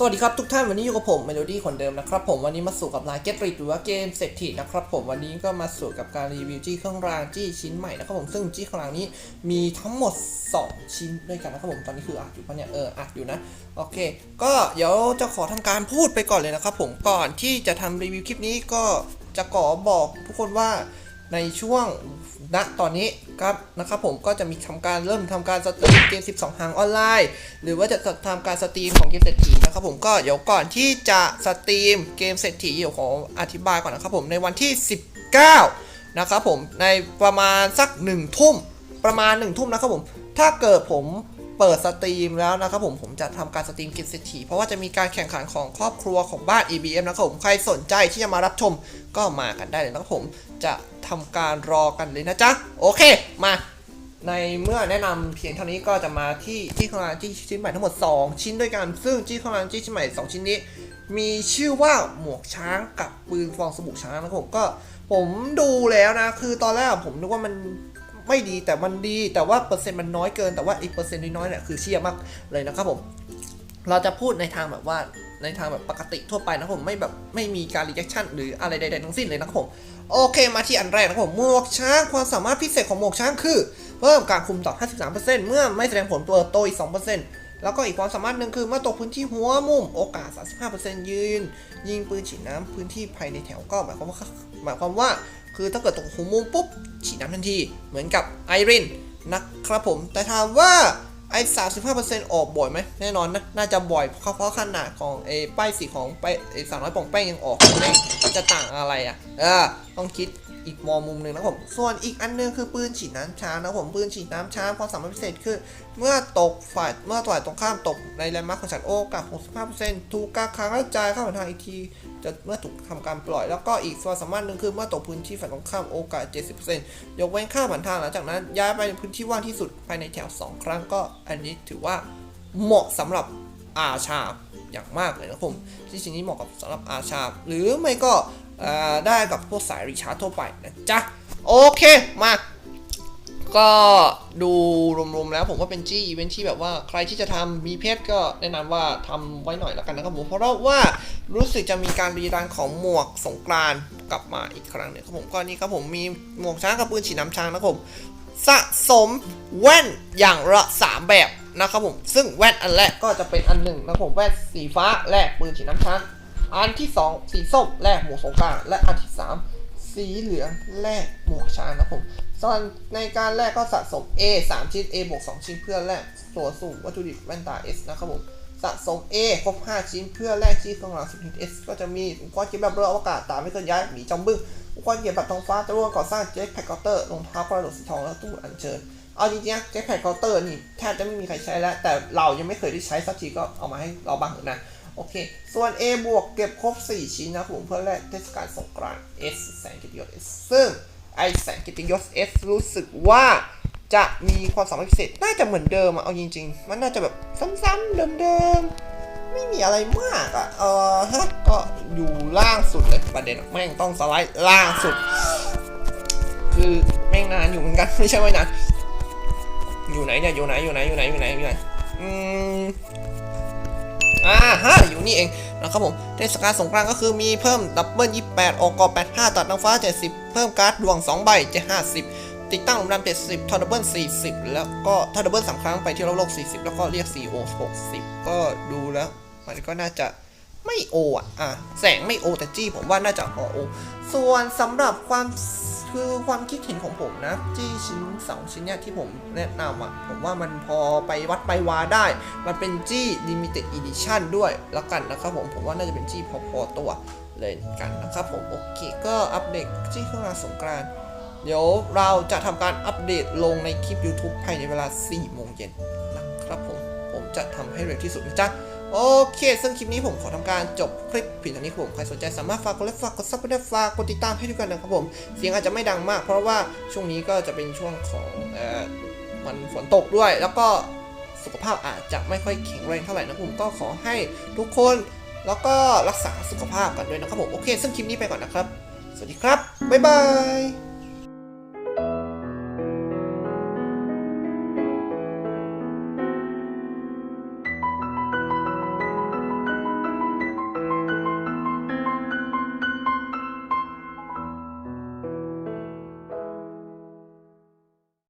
สวัสดีครับทุกท่านวันนี้อยู่กับผมเมโลดี้คนเดิมนะครับผมวันนี้มาสู่กับรายเก็ตริดหรือว่าเกมเศรษฐีนะครับผมวันนี้ก็มาสู่กับการรีวิวจี้เครื่องรางจี้ชิ้นใหม่นะครับผมซึ่งจี้เครื่องรางนี้มีทั้งหมด 2 ชิ้นด้วยกันนะครับผมตอนนี้คืออัดอยู่ปะเนี่ยเอออัดอยู่นะโอเค ก็เดี๋ยวจะขอทำการพูดไปก่อนเลยนะครับผมก่อนที่จะทำรีวิวคลิปนี้ก็จะขอบอกทุกคนว่า ในช่วงณตอนนี้ครับนะครับผมก็จะมีทำการเริ่มทำการสตรีมเกม 12 หางออนไลน์ หรือว่าจะทำการสตรีมของเกมเศรษฐีนะครับผมก็เดี๋ยวก่อนที่จะสตรีมเกมเศรษฐีเดี๋ยวขออธิบายก่อนนะครับผมในวันที่ 19 นะครับผมในประมาณสัก1ทุ่มประมาณ1ทุ่มนะครับผมถ้าเกิดผม เปิดสตรีมแล้วนะครับผมผมจะทำการสตรีมเกมเศรษฐีเพราะว่าจะมีการแข่งขันของครอบครัวของบ้าน EBM นะครับผมใครสนใจที่จะมารับชมก็มากันได้เลยนะครับผมจะทำการรอกันเลยนะจ๊ะโอเคมาในเมื่อแนะนำเพียงเท่านี้ก็จะมาที่จี้ของรางจี้ชิ้นใหม่ทั้งหมด 2 ชิ้นด้วยกัน ซึ่งจี้ของรางจี้ชิ้นใหม่ 2 ชิ้นนี้ มีชื่อว่าหมวกช้างกับปืนฟองสบู่ช้างนะครับผมก็ผมดูแล้วนะ คือตอนแรกผมนึกว่ามัน ไม่ดีแต่มันดี แต่ว่าเปอร์เซ็นต์มันน้อยเกินแต่ว่าอีกเปอร์เซ็นต์น้อยๆเนี่ยคือเชี่ยมากเลยนะครับผม เราจะพูดในทางแบบว่าในทางแบบปกติทั่วไปนะครับผมไม่แบบไม่มีการรีแอคชั่นหรืออะไรใดๆทั้งสิ้นเลยนะครับผมโอเคมาที่อันแรกนะครับผมหมวกช้างความสามารถพิเศษของหมวกช้างคือ เพิ่มการคุมต่อ 53%เมื่อไม่แสดงผลตัวโตอีก 2%แล้วก็อีกความสามารถหนึ่งคือเมื่อตกพื้นที่หัวมุมโอกาส 35%ยืน ยิงปืนฉีดน้ำพื้นที่ภายในแถวก็หมายความว่าหมายความว่า คือถ้าเกิดตกหัวมุมปุ๊บฉีดน้ำทันที เหมือนกับไอรินนะครับผม แต่ถามว่าไอ้สามสิบห้าเปอร์เซ็นต์ออกบ่อยไหมแน่นอนนะน่าจะบ่อยเพราะเพราะขนาดของไอ้ป้ายสีของไปไอ้สามร้อยป่องแป้งยังออกไม่จะต่างอะไรอะเออต้องคิด อีกมอมุมหนึ่งนะผม ส่วนอีกอันหนึงคือปืนฉีดน้ำช้านะผม ปืนฉีดน้ำช้าความสามารถพิเศษคือ เมื่อตกฝ่ายเมื่อฝ่ายตรงข้ามตกในแลนด์มาร์คของฉันโอกาส65%ถูกการค้างกระจายเข้าทางอีกทีจะเมื่อถูกทำการปล่อยแล้วก็อีกส่วนสามารถหนึ่งคือเมื่อตกพื้นที่ฝ่ายตรงข้ามโอกาส 70%ยกเว้นค่าผ่านทางหลังจากนั้นย้ายไปในพื้นที่ว่างที่สุดภายในแถว 2 ครั้งก็อันนี้ถือว่าเหมาะสำหรับ อาชาอย่างมากเลยนะครับผมที่ชิ้นนี้เหมาะกับสำหรับอาชาหรือไม่ก็ได้กับพวกสายริชาร์ดทั่วไปนะจ๊ะ โอเคมาก็ดูรวมๆแล้วผมว่าเป็นจี้อีเวนท์ที่แบบว่าใครที่จะทำมีเพจก็แนะนำว่าทำไว้หน่อยแล้วกันนะครับผมเพราะว่ารู้สึกจะมีการรีรันของหมวกสงกรานกลับมาอีกครั้งหนึงครับผมก็นี่ครับผมมีหมวกช้างกับปืนฉีดน้ำช้างนะครับผมสะสมแว่นอย่างละสามแบบ นะครับผม ซึ่งแว่นอันแรกก็จะเป็นอันหนึ่งนะผมแว่นสีฟ้าแลกปืนฉีดน้ำช้างอันที่สองสีส้มแลกหมวกสงกรานต์และอันที่สามสีเหลืองแลกหมวกช้างนะผมส่วนในการแลกก็สะสม A 3 ชิ้น A บวก2ชิ้นเพื่อแลกตัวสุ่มวัตถุดิบแว่นตา S นะครับผมสะสม A ครบ 5 ชิ้นเพื่อแลกที่เครื่องราง10ชิ้น S ก็จะมีอุปกรณ์เก็บแบบเรืออวกาศตามไม่เคลื่อนย้ายหมีจอมบึ้งอุปกรณ์เก็บแบบท้องฟ้าตะลุก่อสร้างเจ็ตแพคเคาน์เตอร์รองเท้ากระโดดสีทองและตู้อัญเชิญ เอาจริงๆนะเจ็ตแพคเคาน์เตอร์นี่แทบจะไม่มีใครใช้แล้ว แต่เรายังไม่เคยได้ใช้สักทีก็เอามาให้เราบ้างนะ โอเค ส่วน A บวกเก็บครบ 4 ชิ้นนะผมเพื่อแลกเทศกาลสงกรานต์ S แสงกิตติยศ S ซึ่งไอแสงกิตติยศ S รู้สึกว่าจะมีความสามารถพิเศษ น่าจะเหมือนเดิมอะเอาจริง ๆ มันน่าจะแบบซ้ำๆเดิมๆ ไม่มีอะไรมากอะเออฮะ ก็อยู่ล่างสุดเลยประเด็นแม่งต้องสไลด์ล่างสุด คือแม่งนานอยู่เหมือนกันไม่ใช่ไม่นาน อยู่ไหนเนี่ยอยู่ไหนอยู่ไหนอยู่ไหนอยู่ไหนอยู่ไหนอืมอ่าฮะอยู่นี่เองนะครับผมเทศกาลสงกรานต์ก็คือมีเพิ่มดับเบิล28ออกกอ85ตัดนางฟ้า70เพิ่มการ์ดดวง2ใบเจะ50ติดตั้งหลุมดำ70ทอร์ดับเบิล40แล้วก็ทอร์ดับเบิล3ครั้งไปที่โลกโลก40แล้วก็เรียก 4O 60ก็ดูแล้วมันก็น่าจะไม่โออะอะแสงไม่โอแต่จี้ผมว่าน่าจะพอโอส่วนสำหรับความ คือความคิดเห็นของผมนะจี้ชิ้น2ชิ้นเนี่ยที่ผมแนะนำอะผมว่ามันพอไปวัดไปวาได้ มันเป็นจี้ limited edition ด้วยแล้วกันนะครับผมผมว่าน่าจะเป็นจี้พอพอตัวเลยกันนะครับผมโอเคก็อัปเดตจี้เครื่องรางสงกรานต์เดี๋ยวเราจะทำการอัปเดตลงในคลิป YouTube ภายในเวลา 4 โมงเย็นนะครับผม ผมจะทำให้เร็วที่สุดนะจ๊ะ โอเค ซึ่งคลิปนี้ผมขอทำการจบคลิปเพียงเท่านี้ผม ใครสนใจสามารถฝากกดไลค์ฝากกดซับสไครต์ฝากกดติดตามให้ด้วยกันนะครับผม เสียงอาจจะไม่ดังมาก เพราะว่าช่วงนี้ก็จะเป็นช่วงของเอ่อมันฝนตกด้วย แล้วก็สุขภาพอาจจะไม่ค่อยแข็งแรงเท่าไหร่นะผมก็ขอให้ทุกคนแล้วก็รักษาสุขภาพกันด้วยนะครับผม โอเค ซึ่งคลิปนี้ไปก่อนนะครับ สวัสดีครับ บ๊ายบาย